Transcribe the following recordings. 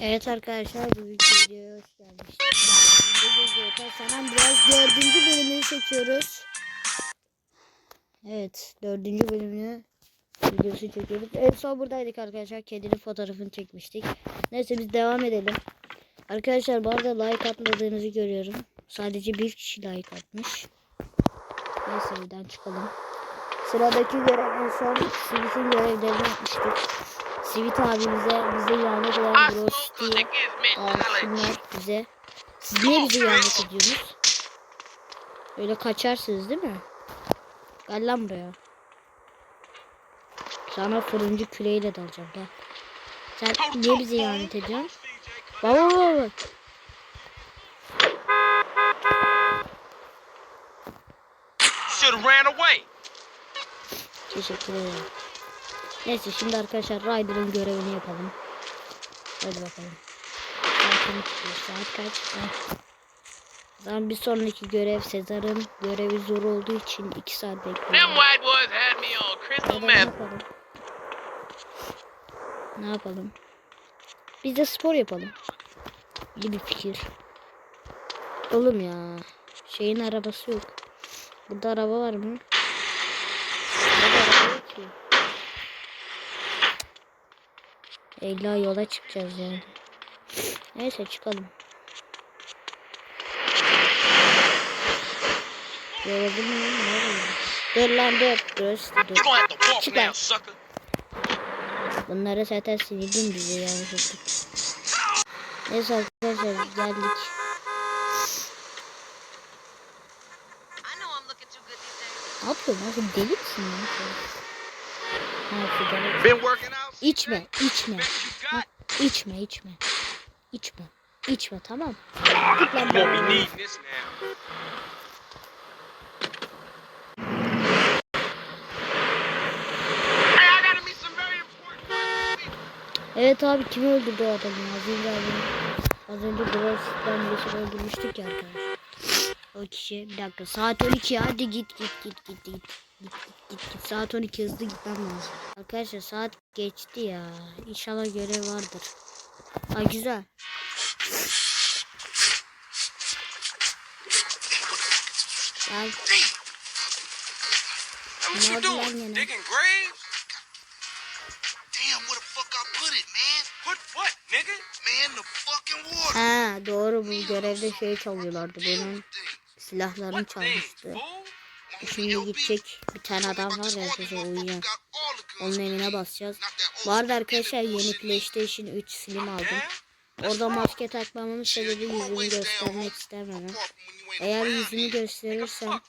Evet arkadaşlar bugünkü videoya hoş geldiniz. Bugün GTA San Andreas dördüncü bölümünü çekiyoruz. Evet dördüncü bölümünü videosu çekiyoruz. En son buradaydık arkadaşlar. Kedinin fotoğrafını çekmiştik. Neyse biz devam edelim. Arkadaşlar bu arada like atmadığınızı görüyorum. Sadece bir kişi like atmış. Neyse buradan çıkalım. Sıradaki görev en son Sivit'in görevlerini yapmıştık. Sivit abimize bize ihanet eden I Bros smoke 'cause diye it gives me Aa, knowledge. şunlar bize. Siz niye bize ihanet ediyorsunuz? Öyle kaçarsınız değil mi? Gel lan buraya. Sana fırıncı küreğiyle dalacağım gel. Sen niye bize ihanet ediyorsun? Baba baba baba. Teşekkür ederim. Neyse şimdi arkadaşlar Ryder'ın görevini yapalım. Hadi bakalım. Saat kaç? Heh. O zaman bir sonraki görev Sezar'ın görevi zor olduğu için 2 saat bekliyorum. ne yapalım? Ne yapalım? Biz de spor yapalım. İyi bir fikir. Oğlum ya. Şeyin arabası yok. Burada araba var mı? Burada araba yok ki. İlla yola çıkacağız yani. Neyse çıkalım. Yola bilmiyorum. Nereye? Dur lan dur. Dur. dur. Çık lan. Bunları zaten sildim bizi yanlışlıkla. Neyse arkadaşlar geldik. I know I'm looking too good these days. Ne yapıyorsun sen deli misin. Been working out? İçme içme. Got. içme içme. İçme. İçme tamam. Evet abi kim öldürdü o adamı? Az önce abi. Az önce Brost'tan birisini öldürmüştük ya arkadaşlar. O kişi bir dakika saat 12 hadi git git git git git. Git git git git saat 12 hızlı gitmem lazım. Arkadaşlar saat geçti ya. İnşallah görev vardır. Ha güzel. Gel. What you doing? Digging graves? Damn, where the fuck I put it, man? Put what, nigga? Man, the fucking water. Ha doğru bu görevde şey çalıyorlardı bunun silahlarını çalmıştı. Şimdi gidecek bir tane adam var ya size uyuyan. Onun evine basacağız. Bu arada arkadaşlar yeni PlayStation 3 Slim aldım. Orada maske takmamın sebebi yüzümü göstermek istememem. Eğer yüzümü gösterirsem,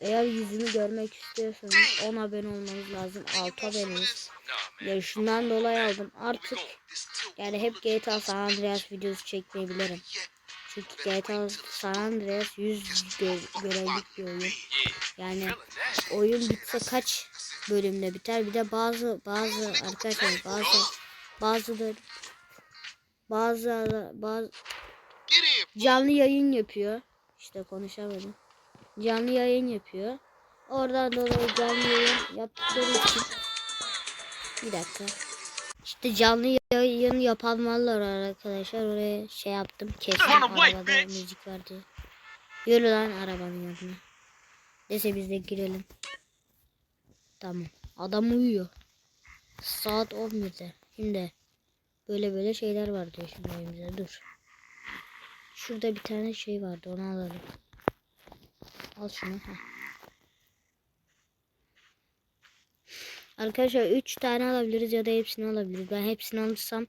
eğer yüzümü görmek istiyorsanız 10 abone olmanız lazım. 6 aboneniz. Yarışından dolayı aldım. Artık yani hep GTA San Andreas videosu çekmeyebilirim. Çünkü GTA San Andreas 100 gö- görevlik bir oyun. Yani oyun bitse kaç bölümde biter? Bir de bazı bazı arkadaşlar bazı bazıları bazı bazı canlı yayın yapıyor. İşte konuşamadım. Canlı yayın yapıyor. Oradan dolayı canlı yayın yaptıkları için bir dakika. İşte canlı yayın yapanlar var arkadaşlar. Oraya şey yaptım. Kestim arabada müzik var diye. Yürü lan arabanın yanına. Neyse biz de girelim. Tamam. Adam uyuyor. Saat 11'de. Şimdi böyle böyle şeyler var diyor şimdi oyunumuza. Dur. Şurada bir tane şey vardı onu alalım. Al şunu. Heh. Arkadaşlar 3 tane alabiliriz ya da hepsini alabiliriz. Ben hepsini alırsam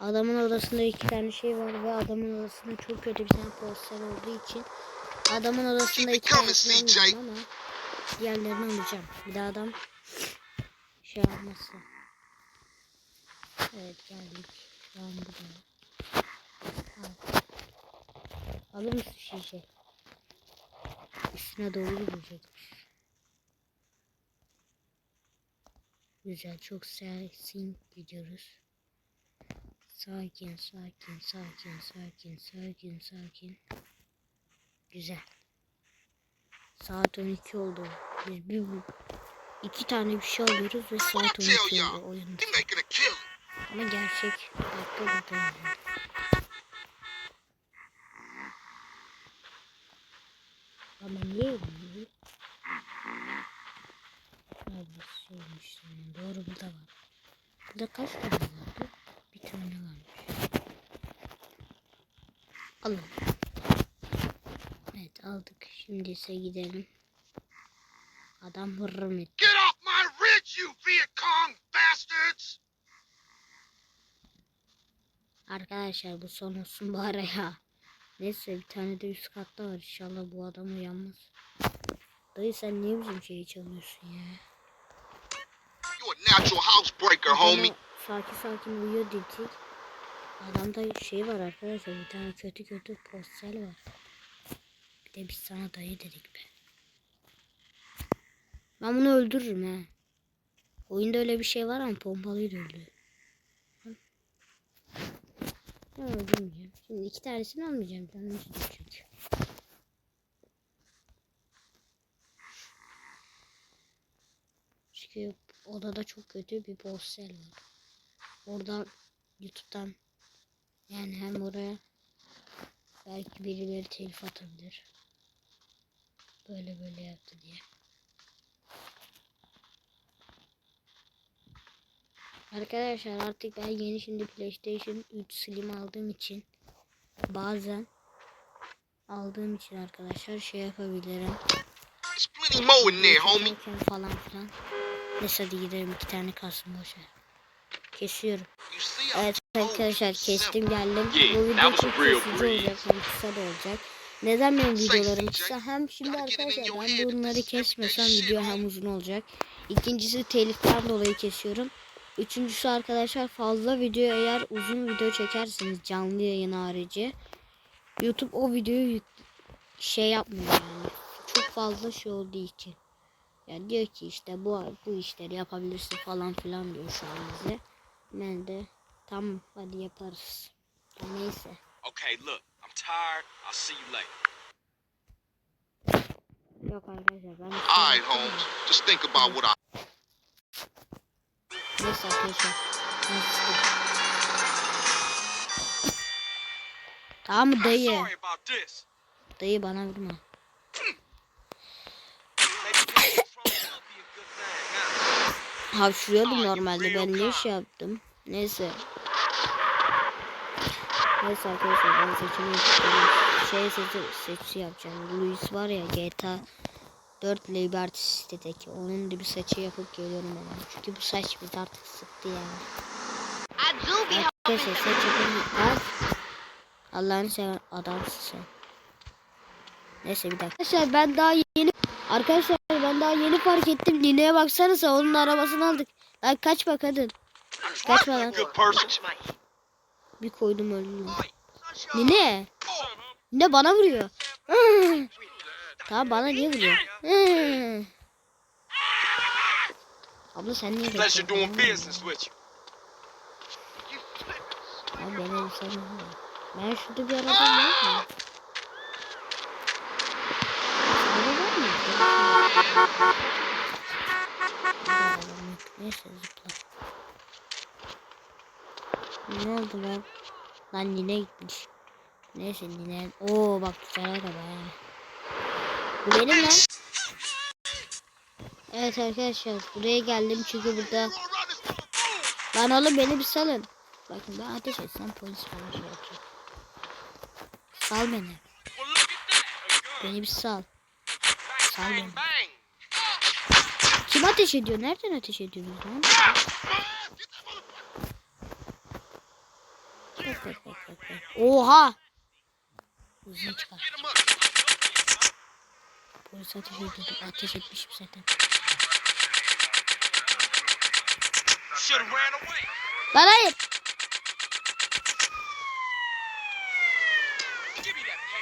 adamın odasında iki tane şey var ve adamın odasında çok kötü bir tane poster olduğu için adamın odasında iki tanesini almayacağım ama diğerlerini alacağım. Bir de adam şey yapmasın. Evet geldik. Al. Alır mısın şişe? Üstüne doğru gidecekmiş. Güzel çok sakin gidiyoruz. Sakin sakin sakin sakin sakin sakin. Güzel. Saat 12 oldu. Biz bir, iki tane bir şey alıyoruz ve saat tell 12 y'all, oldu oyunda. Ama gerçek. Dakika burada. yazıyor. Ama niye öyle? Abi şeymiş. yani. Doğru burada var. Burada kaç tane vardı? Bir tane varmış. Alalım. Evet aldık. Şimdi ise gidelim. Adam hırrım etti. Get off my ridge, you Viet Cong bastards! Arkadaşlar bu son olsun bari ya. Neyse bir tane de üst katta var. İnşallah bu adam uyanmaz. Dayı sen niye bizim şeyi çalıyorsun ya? You a natural housebreaker, homie. Sakin sakin uyuyor dedik. Adamda şey var arkadaşlar. Bir tane kötü kötü postal var. Bir de biz sana dayı dedik be. Ben bunu öldürürüm ha. Oyunda öyle bir şey var ama pompalıyı da öldürüyor. Ben öldürmeyeceğim. Şimdi iki tanesini almayacağım. Canım çünkü. Çünkü odada çok kötü bir poster var. Oradan YouTube'dan yani hem oraya belki birileri telif atabilir. Böyle böyle yaptı diye. Arkadaşlar artık ben yeni şimdi PlayStation 3 Slim aldığım için bazen aldığım için arkadaşlar şey yapabilirim. There, falan filan. Neyse hadi gidelim iki tane kalsın boşver. Kesiyorum. Evet arkadaşlar kestim geldim. Bu video çok kesici olacak hem kısa da olacak. Neden benim videolarım kısa? Hem şimdi arkadaşlar ben bunları kesmesem video hem uzun olacak. İkincisi teliften dolayı kesiyorum. Üçüncüsü arkadaşlar fazla video eğer uzun video çekerseniz canlı yayın harici YouTube o videoyu şey yapmıyor yani. Çok fazla şey olduğu için. Yani diyor ki işte bu bu işleri yapabilirsin falan filan diyor şu an bize. Ben de tamam hadi yaparız. Ya neyse. Okay, look, I'm tired. I'll see you later. Yok arkadaşlar ben All right, Holmes. Just think about what I. Neyse arkadaşlar. Tamam mı I'm dayı? sorry about this. Dayı bana vurma. Hapşırıyordum normalde ben niye şey yaptım. Neyse. Neyse arkadaşlar ben seçimi yapacağım. Şey seçi, seçi yapacağım. Luis var ya GTA 4 Liberty City'deki. Onun gibi saçı yapıp geliyorum hemen. Çünkü bu saç bizi artık sıktı yani. Arkadaşlar saç yapayım. Al. Allah'ını seven adamsın sen. Neyse bir dakika. Arkadaşlar ben daha yeni Arkadaşlar ben daha yeni fark ettim. Nine'ye baksanıza onun arabasını aldık. Lan kaçma kadın. Kaçma lan. Bir koydum öldüm. Nine. Nine bana vuruyor. tamam bana niye vuruyor? Abla sen niye you. Abi beni bir sen Ben şurada bir araba var mı? Araba var mı? Neyse Ne oldu lan? Lan Nine gitmiş. Neyse Nine. Oo bak güzel araba ya. Bu benim lan. Evet arkadaşlar buraya geldim çünkü burada Lan oğlum beni bir salın. Bakın ben ateş etsem polis falan şey yapacak. Sal beni. Beni bir sal. Sal beni. Kim ateş ediyor? Nereden ateş ediyorsunuz lan? Bak bak bak bak. Oha! Uzun çıkar. Polis ateş ediyordum. Ateş etmişim zaten. Lan hayır.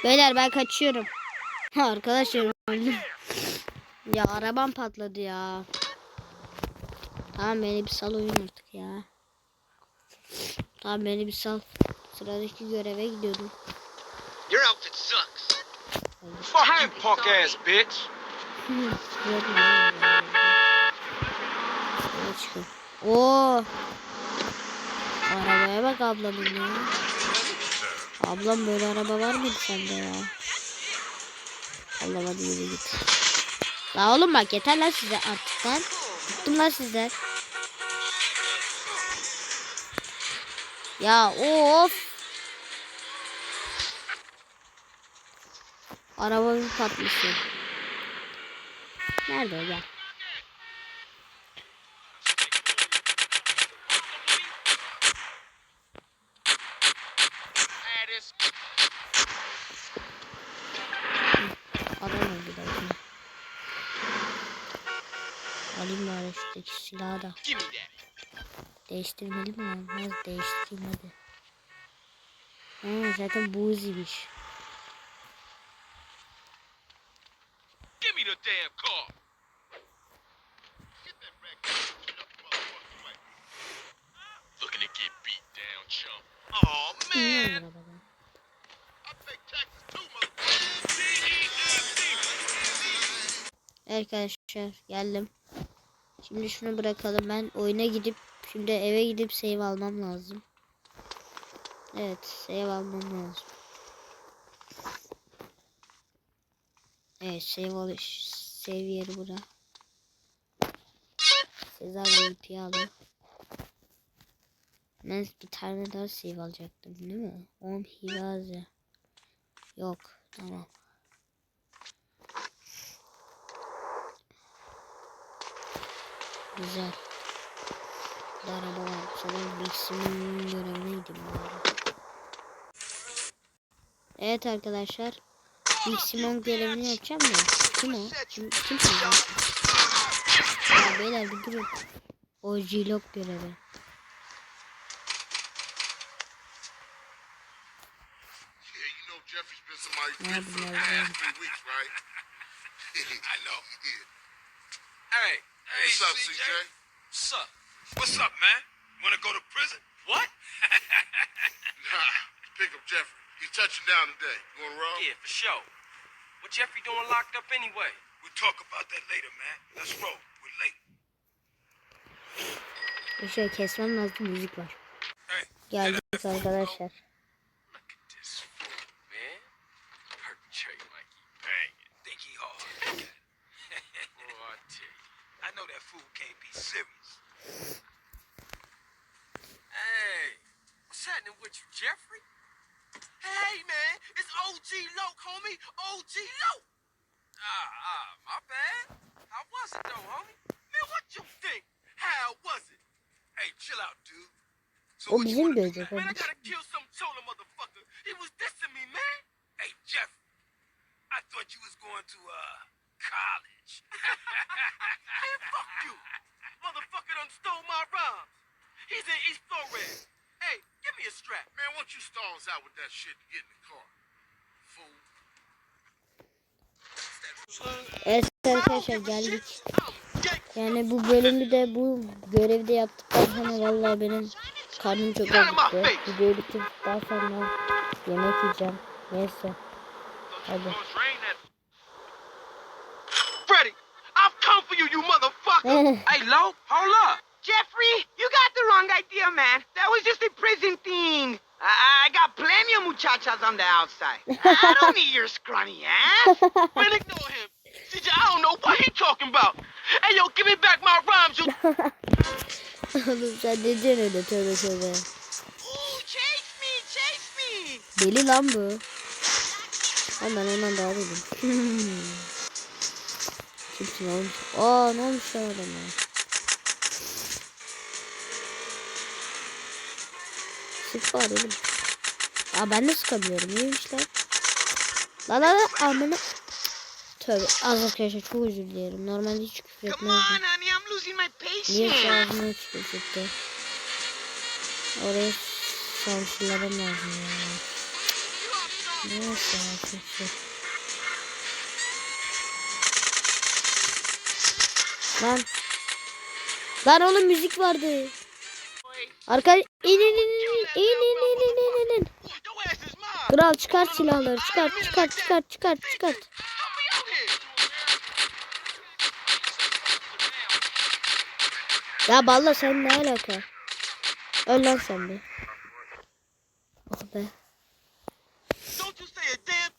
Beyler ben kaçıyorum. Arkadaşlar öldüm. Ya arabam patladı ya. Tamam beni bir sal oyun artık ya. Tamam beni bir sal. Sıradaki göreve gidiyorum. Your outfit sucks. Behind punk ass bitch. Oo. Arabaya bak ablamın ya. Ablam böyle araba var mıydı sende ya? Allah hadi yürü git. La oğlum bak yeter lan size artık lan. Bıktım lan sizden. Ya of. Araba bir patlasın. Nerede o gel. Adam öldü belki. Alayım bari şuradaki silahı da. Değiştirmeli mi olmaz? Değiştireyim hadi. Ha, zaten bu uziymiş. Arkadaşlar geldim. Şimdi şunu bırakalım. Ben oyuna gidip şimdi eve gidip save almam lazım. Evet save almam lazım. Evet save alış. Save yeri bura. Sezar VP alın. Ben bir tane daha save alacaktım değil mi? 10 hilaze. Yok tamam. Güzel. Bir araba var. Sanırım Bix'in görevliydim bu arada. Evet arkadaşlar. Bix'in görevini yapacağım ya. Kim o? Kim, kim o? Ya beyler bir durun. O G-Log görevi. Yeah, you What's up, CJ? CJ? What's up? What's up, man? Wanna go to prison? What? Nah, pick up Jeffrey. He's touching down today. You wanna roll? yeah, for sure. What Jeffrey doing locked up anyway? We'll talk about that later, man. Let's roll. We're late. Bir şey kesmem lazım müzik var. Hey, Geldik arkadaşlar. Hey, what's happening with you, Jeffrey? Hey, man, it's OG Loke, homie. OG Loke. Ah, ah, my bad. How was it, though, homie? Man, what you think? How was it? Hey, chill out, dude. So what you bizim wanna do dövecek, now? o Man, I gotta arkadaşlar geldik. Yani bu bölümü de bu görevi de yaptıktan sonra vallahi benim karnım çok acıktı. Videoyu bitirdikten sonra yemek yiyeceğim. Neyse. Hadi. I've come for you, you motherfucker. hey, Lo, hold up. Jeffrey, you got the wrong idea, man. That was just a prison thing. I, I got plenty of muchachas on the outside. I don't need your scrawny ass. Man, ignore him. CJ, I don't know what he talking about. Hey, yo, give me back my rhymes, you. Oğlum sen ne diyorsun öyle tövbe tövbe. Ooh, chase me, chase me. Deli lan bu. Ama ben ondan daha dedim. Kimsin oğlum? Aa ne olmuş lan adama? Sık var oğlum. Aa ben de sıkabiliyorum. İyiymiş lan. La la la amına. Tövbe az arkadaşlar çok özür dilerim. Normalde hiç küfür etmezdim. Niye patience. ağzıma küfür etti? Oraya sansürlemem lazım ya. Neyse arkadaşlar. Lan. Lan oğlum müzik vardı. Arka in in in in in in in. Kral çıkar silahları çıkar çıkar çıkar çıkar çıkar. Help me out here. Ya Balla sen ne alaka? Öl lan sen. Oh be.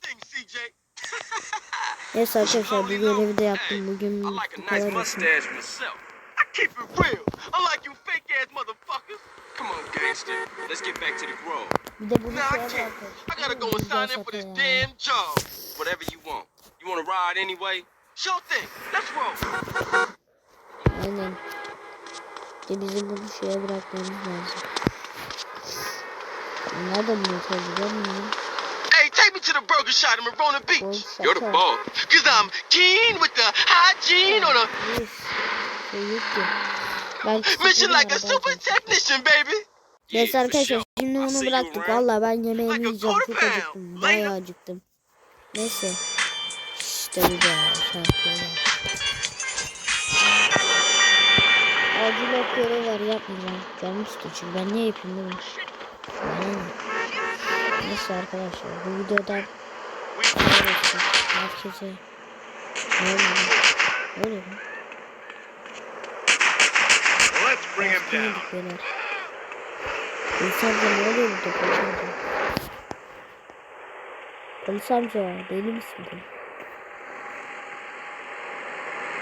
Thing, CJ. Neyse arkadaşlar bu görevi de yaptım. Bugün bu kadar olsun. keep it real. Unlike you fake ass motherfuckers. Come on, gangster. Let's get back to the grove. Bir de bunu Nah, I şeye can't. bırakın. I gotta go and sign in for this damn job. Whatever you want. You wanna ride anyway? Sure thing. Let's roll. Aynen. İşte bizim bunu şeye bırakmamız lazım. Nereden bulacağız biliyor musun? Hey, take me to the burger shot in Marona Beach. You're the boss. Cause I'm keen with the hygiene on a Yes. Şey yok ki. Belki mission like a super technician, baby. Neyse arkadaşlar şimdi bunu you bıraktık. Valla ben yemeğimi yiyeceğim. Çok acıktım. Bayağı acıktım. Neyse. İşte bu da şarkılar. Acil ok görev var yapmayacağım. Canım istiyor çünkü ben niye yapayım bunu? Bana ne? Neyse arkadaşlar bu videodan Herkese Herkese Ne oluyor? Ne oluyor lan? Let's bring him Kim down. yedik beyler? Polis amca ne oluyor burada polis amca? Polis amca deli misin bu?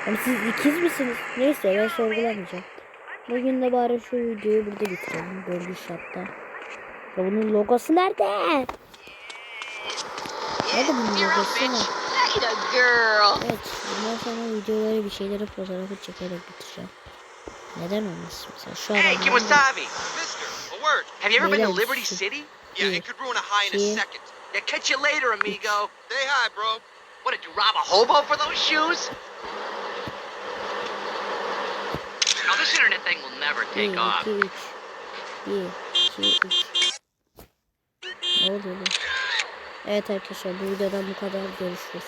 Hani siz ikiz misiniz? Neyse ben sorgulamayacağım. Bugün de bari şu videoyu burada bitirelim. Bölgü şatta. Ya bunun logosu nerede? Nerede bunun logosu? Evet, bundan sonra videoları bir şeyleri fotoğrafı çekerek bitireceğim. Neden olmasın? Mesela şu Hey, adam Kiwasabi. Mister, a word. Have you ever been to Liberty City? Yeah, it could ruin a high in a second. Yeah, catch you later, amigo. Say hi, bro. What, did you rob a hobo for those shoes? Now, this internet thing will never 1, take off. 2, 3. 1, 2, 3. Ne lan? Evet arkadaşlar bu videodan bu kadar görüşürüz.